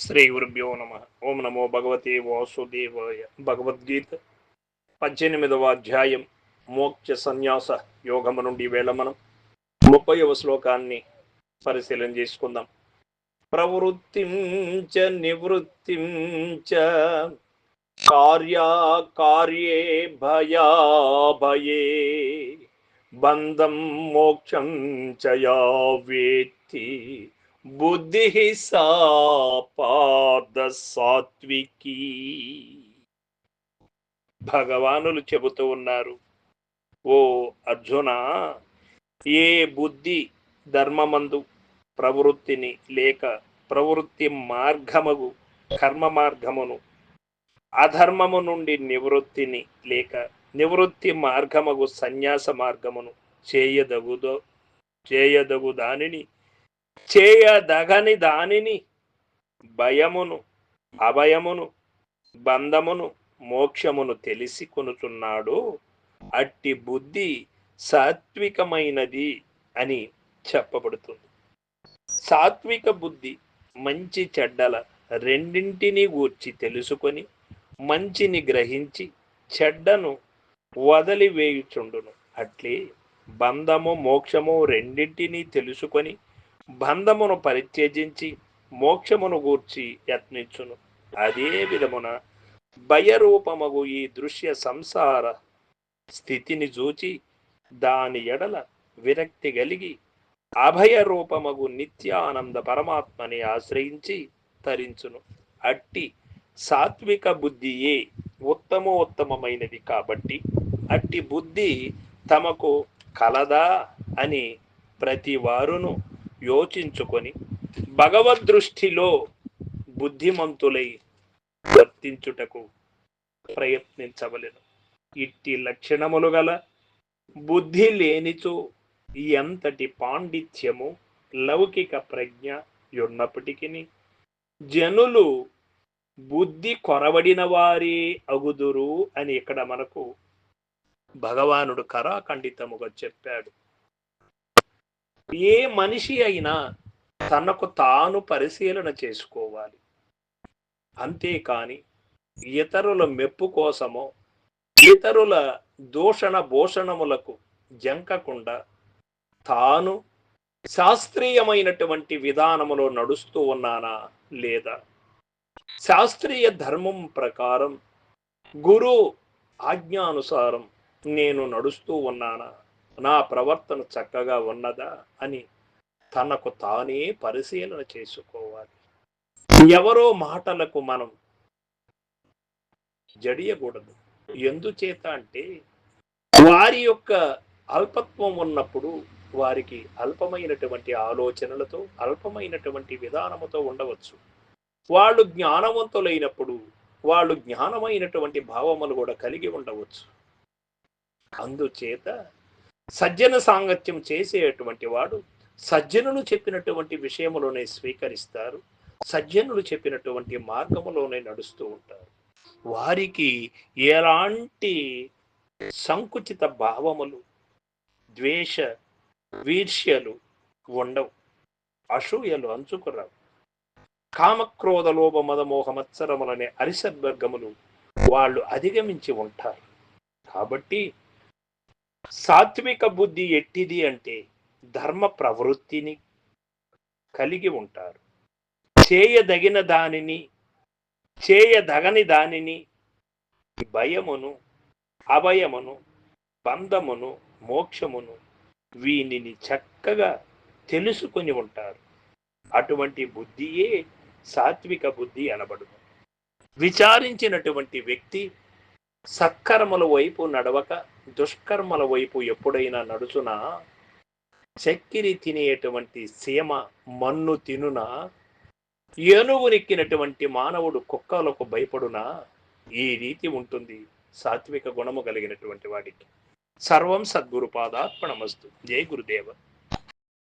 శ్రీ గురుభ్యో నమ. ఓం నమో భగవతే వాసుదేవాయ. భగవద్గీత పద్దెనిమిదవ అధ్యాయం. మోక్ష సన్యాస యోగము నుండి వేళ మనం ముప్పైవ శ్లోకాన్ని పరిశీలన చేసుకుందాం. ప్రవృత్తిం చ నివృత్తిం చ కార్యాకార్యే భయాభయే బంధం మోక్షం చయా వేత్తి బుద్ధి సా పాద సాత్వికి. భగవానులు చెబుతూ ఉన్నారు ఓ అర్జున ఏ బుద్ధి ధర్మమందు ప్రవృత్తిని లేక ప్రవృత్తి మార్గమగు కర్మ మార్గమును అధర్మము నుండి నివృత్తిని లేక నివృత్తి మార్గమగు సన్యాస మార్గమును చేయదగుదో చేయదగు దానిని చేయదగని దానిని భయమును అభయమును బంధమును మోక్షమును తెలిసి కొనుచున్నాడు. అట్టి బుద్ధి సాత్వికమైనది అని చెప్పబడుతుంది. సాత్విక బుద్ధి మంచి చెడ్డల రెండింటిని గూర్చి తెలుసుకొని మంచిని గ్రహించి చెడ్డను వదిలివేయుచుండును. అట్లే బంధము మోక్షము రెండింటినీ తెలుసుకొని బంధమును పరిత్యజించి మోక్షమును గూర్చి యత్నించును. అదే విధమున భయరూపమగు ఈ దృశ్య సంసార స్థితిని చూచి దాని ఎడల విరక్తి కలిగి అభయ రూపమగు నిత్యానంద పరమాత్మని ఆశ్రయించి తరించును. అట్టి సాత్విక బుద్ధియే ఉత్తమోత్తమైనది కాబట్టి అట్టి బుద్ధి తమకు కలదా అని ప్రతి వారును యోచించుకొని భగవద్దృష్టిలో బుద్ధిమంతులై వర్తించుటకు ప్రయత్నించవలను. ఇట్టి లక్షణములు గల బుద్ధి లేనిచో ఎంతటి పాండిత్యము లౌకిక ప్రజ్ఞ ఉన్నప్పటికీ జనులు బుద్ధి కొరవడిన వారే అగుదురు అని ఇక్కడ మనకు భగవానుడు కరాఖండితముగా చెప్పాడు. ఏ మనిషి అయినా తనకు తాను పరిశీలన చేసుకోవాలి. అంతేకాని ఇతరుల మెప్పు కోసమో ఇతరుల దూషణ భూషణములకు జంకకుండా తాను శాస్త్రీయమైనటువంటి విధానములో నడుస్తూ ఉన్నానా లేదా? శాస్త్రీయ ధర్మం ప్రకారం గురు ఆజ్ఞానుసారం నేను నడుస్తూ ఉన్నానా? నా ప్రవర్తన చక్కగా ఉన్నదా అని తనకు తానే పరిశీలన చేసుకోవాలి. ఎవరో మాటలకు మనం జడియకూడదు. ఎందుచేత అంటే వారి యొక్క అల్పత్వం ఉన్నప్పుడు వారికి అల్పమైనటువంటి ఆలోచనలతో అల్పమైనటువంటి విధానముతో ఉండవచ్చు. వాళ్ళు జ్ఞానవంతులైనప్పుడు వాళ్ళు జ్ఞానమైనటువంటి భావములు కూడా కలిగి ఉండవచ్చు. అందుచేత సజ్జన సాంగత్యం చేసేటువంటి వాడు సజ్జనులు చెప్పినటువంటి విషయములోనే స్వీకరిస్తారు. సజ్జనులు చెప్పినటువంటి మార్గములోనే నడుస్తూ ఉంటారు. వారికి ఎలాంటి సంకుచిత భావములు ద్వేష వీర్ష్యలు ఉండవు. అసూయలు అంచుకురావు. కామక్రోధ లోభ మదమోహ మత్సరములనే అరిసద్వర్గములు వాళ్ళు అధిగమించి ఉంటారు. కాబట్టి సాత్విక బుద్ధి ఎట్టిది అంటే ధర్మ ప్రవృత్తిని కలిగి ఉంటారు. చేయదగిన దానిని చేయదగని దానిని భయమును అభయమును బంధమును మోక్షమును వీనిని చక్కగా తెలుసుకొని ఉంటారు. అటువంటి బుద్ధియే సాత్విక బుద్ధి అనబడుతుంది విచారించినటువంటి వ్యక్తి సత్కర్మల వైపు నడవక దుష్కర్మల వైపు ఎప్పుడైనా నడుచునా? చక్కిరి తినేటువంటి సీమ మన్ను తినునా? ఏనుగునెక్కినటువంటి మానవుడు కుక్కలకు భయపడునా? ఈ రీతి ఉంటుంది. సాత్విక గుణము కలిగినటువంటి వాడికి. సర్వం సద్గురు పాదార్పణమస్తు. జై గురుదేవ.